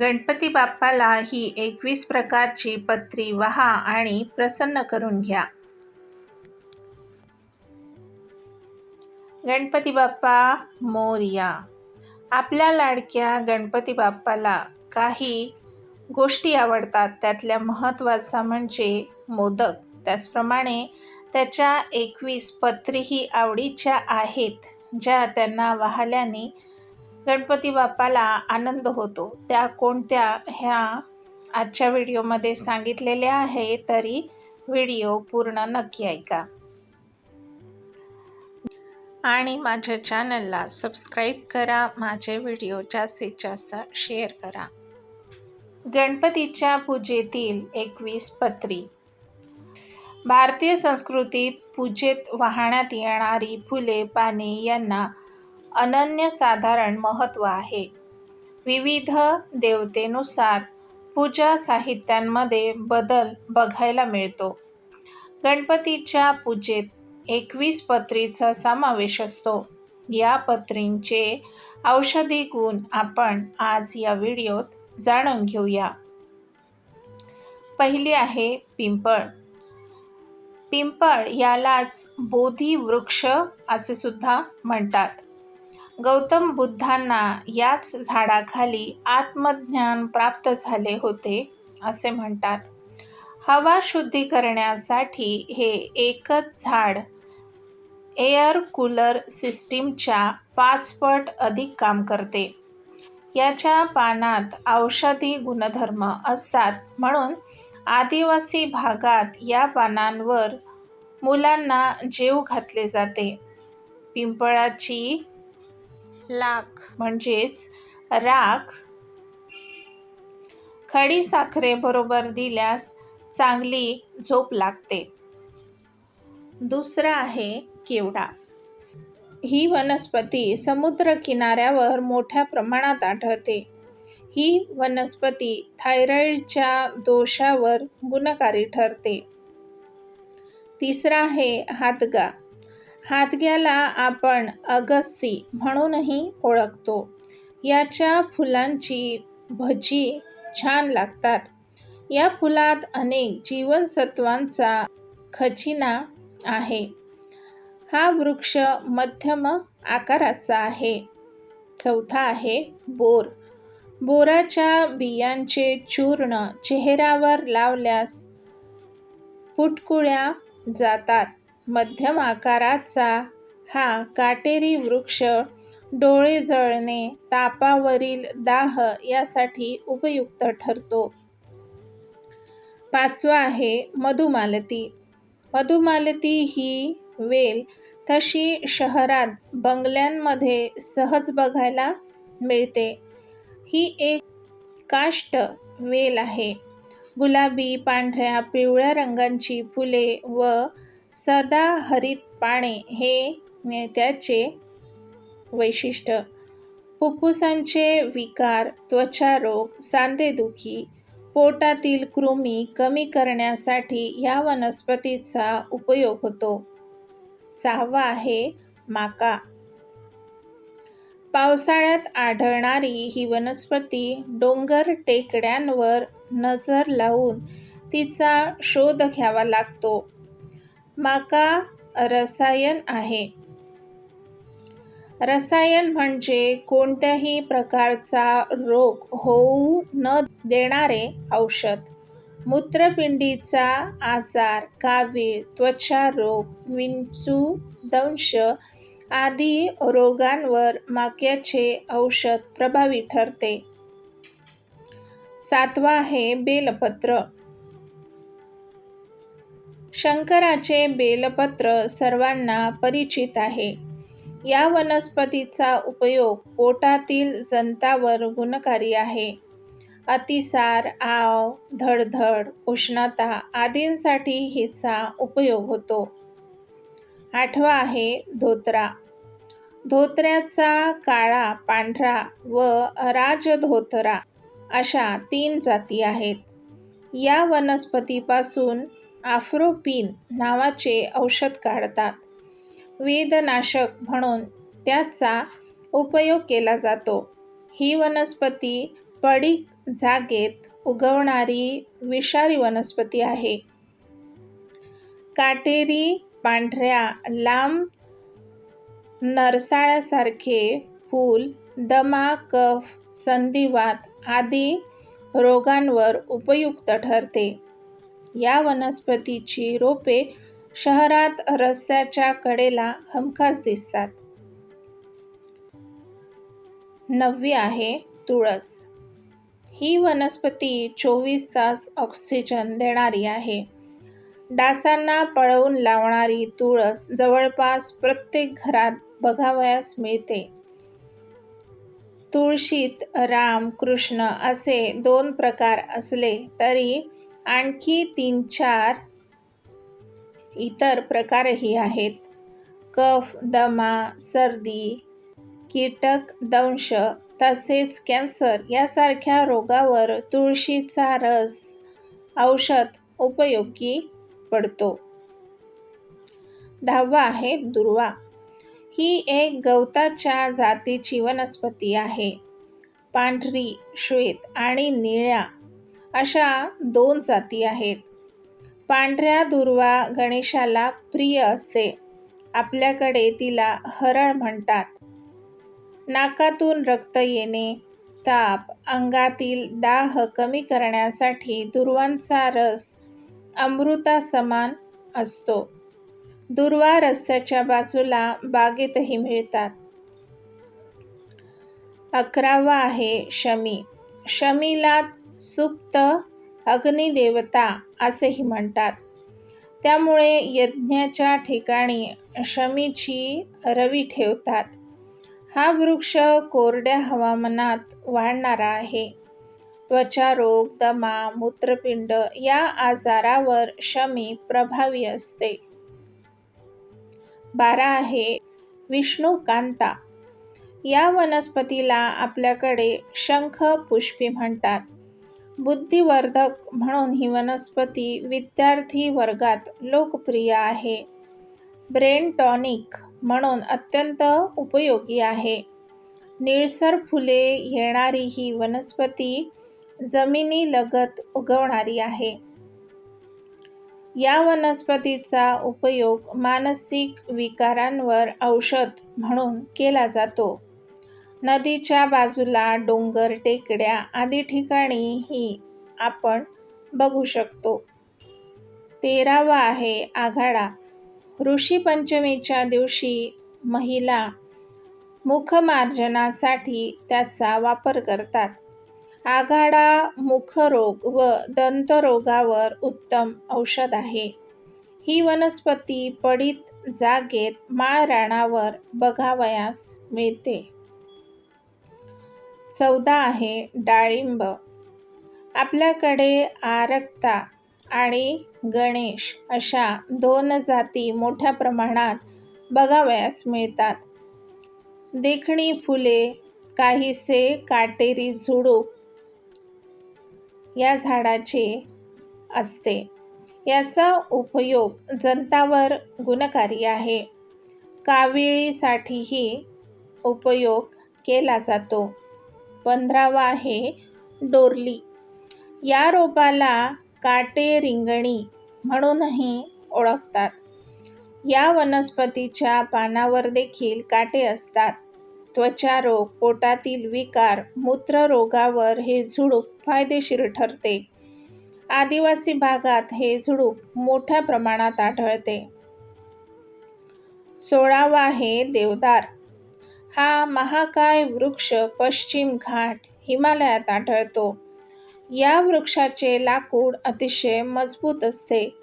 गणपती बाप्पाला ही एकवीस प्रकारची पत्री वहा आणि प्रसन्न करून घ्या. गणपती बाप्पा मोरया. आपल्या लाडक्या गणपती बाप्पाला काही गोष्टी आवडतात. त्यातल्या महत्त्वाचा म्हणजे मोदक. त्याचप्रमाणे त्याच्या एकवीस पत्रीही आवडीच्या आहेत ज्या त्यांना वाहल्याने गणपती बाप्पाला आनंद होतो. त्या कोणत्या ह्या आजच्या व्हिडिओमध्ये सांगितलेल्या आहे तरी व्हिडिओ पूर्ण नक्की ऐका. आणि माझ्या चॅनलला सबस्क्राईब करा माझे व्हिडिओ जास्तीत जास्त शेअर करा. गणपतीच्या पूजेतील एकवीस पत्री. भारतीय संस्कृतीत पूजेत वाहण्यात येणारी फुले पाने यांना अनन्यसाधारण महत्त्व आहे. विविध देवतेनुसार पूजा साहित्यांमध्ये बदल बघायला मिळतो. गणपतीच्या पूजेत एकवीस पत्रीचा समावेश असतो. या पत्रींचे औषधी गुण आपण आज या व्हिडिओत जाणून घेऊया. पहिली आहे पिंपळ. पिंपळ यालाच बोधी वृक्ष असे सुद्धा म्हणतात. गौतम बुद्धांना याच झाडाखाली आत्मज्ञान प्राप्त झाले होते असे म्हणतात. हवा शुद्धी करण्यासाठी हे एकच झाड एअर कूलर सिस्टीमच्या पाचपट अधिक काम करते. याच्या पानात औषधी गुणधर्म असतात म्हणून आदिवासी भागात या पानांवर मुलांना जेव घातले जाते. पिंपळाची लाख. म्हणजेच राख. खडी साखरेबरोबर दिल्यास चांगली झोप लागते. दुसरं आहे केवडा. ही वनस्पती समुद्र किनाऱ्यावर मोठ्या प्रमाणात आढळते. ही वनस्पती थायरॉइडच्या दोषावर गुणकारी ठरते. तिसरा आहे हातगा. हातग्याला आपण अगस्ती म्हणूनही ओळखतो. याच्या फुलांची भजी छान लागतात. या फुलात अनेक जीवनसत्वांचा खजिना आहे. हा वृक्ष मध्यम आकाराचा आहे. चौथा आहे बोर. बोराच्या बियांचे चूर्ण चेहऱ्यावर लावल्यास पुटकुळ्या जातात. मध्यम आकाराचा हा काटेरी वृक्ष डोळे जळणे तापावरील दाह यासाठी उपयुक्त ठरतो. पाचवा आहे मधुमालती. मधुमालती ही वेल तशी शहरात बंगल्यांमध्ये सहज बघायला मिळते. ही एक काष्ट वेल आहे. गुलाबी पांढऱ्या पिवळ्या रंगांची फुले व सदाहरित पाने हे त्याचे वैशिष्ट्य. फुफ्फुसांचे विकार त्वचारोग सांधेदुखी पोटातील कृमी कमी करण्यासाठी या वनस्पतीचा उपयोग होतो. सहावा आहे माका. पावसाळ्यात आढळणारी ही वनस्पती डोंगर टेकड्यांवर नजर लावून तिचा शोध घ्यावा लागतो. माका रसायन आहे. रसायन म्हणजे कोणत्याही प्रकारचा रोग होऊ न देणारे औषध. मूत्रपिंडीचा आजार कावीळ त्वचा रोग विंचू दंश आदी रोगांवर माक्याचे औषध प्रभावी ठरते. सातवा आहे बेलपत्र. शंकराचे बेलपत्र सर्वांना परिचित आहे. या वनस्पतीचा उपयोग पोटातील जंतावर गुणकारी आहे. अतिसार आव धडधड उष्णता आदींसाठी हिचा उपयोग होतो. आठवा आहे धोत्रा. धोत्र्याचा काळा पांढरा व राजधोत्रा अशा तीन जाती आहेत. या वनस्पतीपासून आफ्रोपिन नावाचे औषध काढतात. वेदनाशक म्हणून त्याचा उपयोग केला जातो. ही वनस्पती पडीक जागेत उगवणारी विषारी वनस्पती आहे. काटेरी पांढऱ्या लांब नरसाळ्यासारखे फूल दमा कफ संधिवात आदी रोगांवर उपयुक्त ठरते. या वनस्पतीची रोपे शहरात रस्त्याच्या कडेला हमखास दिसतात. नववी आहे तुळस. ही वनस्पती चोवीस तास ऑक्सिजन देणारी आहे. डासांना पळवून लावणारी तुळस जवळपास प्रत्येक घरात बघावयास मिळते. तुळशीत राम कृष्ण असे दोन प्रकार असले तरी आणखी तीन चार इतर प्रकारही आहेत. कफ दमा सर्दी कीटक दंश तसेच कॅन्सर यासारख्या रोगावर तुळशीचा रस औषध उपयोगी पडतो. दहावा आहे दुर्वा. ही एक गवताच्या जातीची वनस्पती आहे. पांढरी श्वेत आणि निळ्या अशा दोन जाती आहेत. पांढऱ्या दुर्वा गणेशाला प्रिय असते. आपल्याकडे तिला हरळ म्हणतात. नाकातून रक्त येणे ताप अंगातील दाह कमी करण्यासाठी दुर्वांचा रस अमृता समान असतो. दुर्वा रस्त्याच्या बाजूला बागेतही मिळतात. अकरावा आहे शमी. शमीला सुप्त अग्निदेवता असेही म्हणतात. त्यामुळे यज्ञाच्या ठिकाणी शमीची रवी ठेवतात. हा वृक्ष कोरड्या हवामानात वाढणारा आहे. त्वचा रोग दमा मूत्रपिंड या आजारावर शमी प्रभावी असते. बारा आहे. विष्णुकांता या वनस्पतीला आपल्याकडे शंख पुष्पी म्हणतात. बुद्धिवर्धक म्हणून ही वनस्पती विद्यार्थी वर्गात लोकप्रिय आहे. ब्रेन टॉनिक म्हणून अत्यंत उपयोगी आहे. निळसर फुले येणारी ही वनस्पती जमिनीलगत उगवणारी आहे. या वनस्पतीचा उपयोग मानसिक विकारांवर औषध म्हणून केला जातो. नदीच्या बाजूला डोंगर टेकड्या आदी ठिकाणीही आपण बघू शकतो. तेरावा आहे आघाडा. ऋषीपंचमीच्या दिवशी महिला मुखमार्जनासाठी त्याचा वापर करतात. आघाडा मुखरोग व दंतरोगावर उत्तम औषध आहे. ही वनस्पती पडीत जागेत माळराणावर बघावयास मिळते. चौदा आहे डाळिंब. आपल्याकडे आरक्ता आणि गणेश अशा दोन जाती मोठ्या प्रमाणात बघावयास मिळतात. देखणी फुले काहीसे काटेरी झुडूप या झाडाचे असते. याचा उपयोग जनतावर गुणकारी आहे. काविळीसाठीही उपयोग केला जातो. पंधरावा आहे डोरली. या रोपाला काटे रिंगणी म्हणूनही ओळखतात. या वनस्पतीच्या पानावर देखील काटे असतात. त्वचा रोग पोटातील विकार मूत्ररोगावर हे झुडूप फायदेशीर ठरते. आदिवासी भागात हे झुडूप मोठ्या प्रमाणात आढळते. सोळावा आहे देवदार. हा महाकाय वृक्ष पश्चिम घाट हिमालयात आढळतो. या वृक्षाचे लाकूड अतिशय मजबूत असते.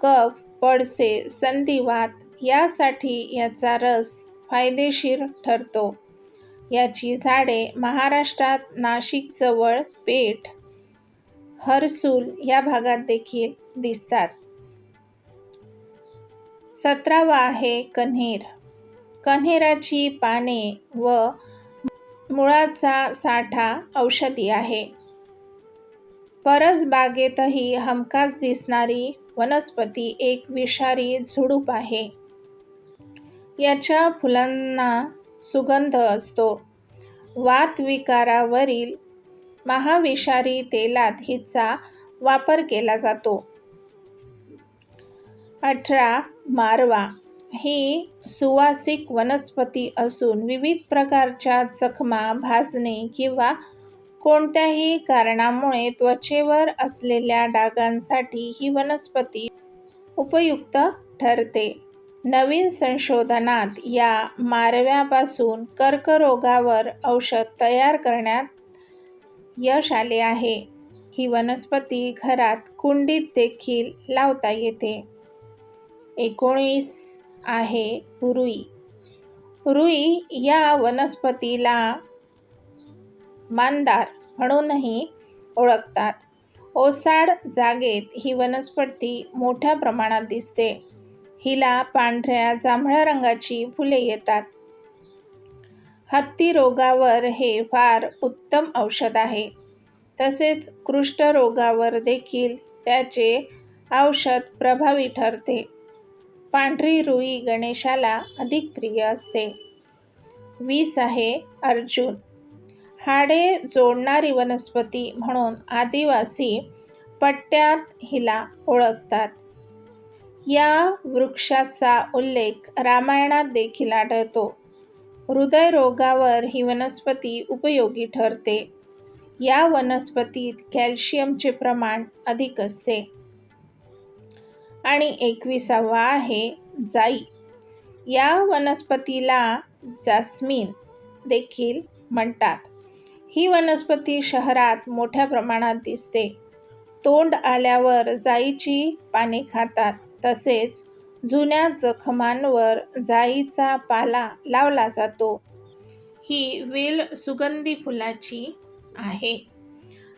कफ पडसे संधिवात यासाठी याचा रस फायदेशीर ठरतो. याची झाडे महाराष्ट्रात नाशिकजवळ पेठ हरसूल या भागात देखील दिसतात. सतरावा आहे कन्हेर. कन्हेराची पाने व मुळाचा साठा औषधी आहे. परसबागेतही हमखास दिसणारी वनस्पती एक विषारी झुडूप आहे. याच्या फुलांना सुगंध असतो. वातविकारावरील महाविषारी तेलात हिचा वापर केला जातो. अठरा मारवा ही सुवासिक वनस्पती असून विविध प्रकारच्या जखमा भाजणे किंवा कोणत्याही कारणामुळे त्वचेवर असलेल्या डागांसाठी ही वनस्पती उपयुक्त ठरते. नवीन संशोधनात या मारव्यापासून कर्करोगावर औषध तयार करण्यात यश आले आहे. ही वनस्पती घरात कुंडीत देखील लावता येते. एकोणीस आहे रुई रुई या वनस्पतीला मांदार म्हणूनही ओळखतात. ओसाड जागेत ही वनस्पती मोठ्या प्रमाणात दिसते. हिला पांढऱ्या जांभळ्या रंगाची फुले येतात. हत्ती रोगावर हे फार उत्तम औषध आहे. तसेच कृष्ठरोगावर देखील त्याचे औषध प्रभावी ठरते. पांढरी रुई गणेशाला अधिक प्रिय असते. वीस आहे अर्जुन. हाडे जोडणारी वनस्पती म्हणून आदिवासी पट्ट्यात हिला ओळखतात. या वृक्षाचा उल्लेख रामायणात देखील आढळतो. हृदयरोगावर ही वनस्पती उपयोगी ठरते. या वनस्पतीत कॅल्शियमचे प्रमाण अधिक असते. आणि एकविसावा आहे जाई. या वनस्पतीला जास्मिन देखील म्हणतात. ही वनस्पती शहरात मोठ्या प्रमाणात दिसते. तोंड आल्यावर जाईची पाने खातात. तसेच जुन्या जखमांवर जाईचा पाला लावला जातो. ही वेल सुगंधी फुलाची आहे.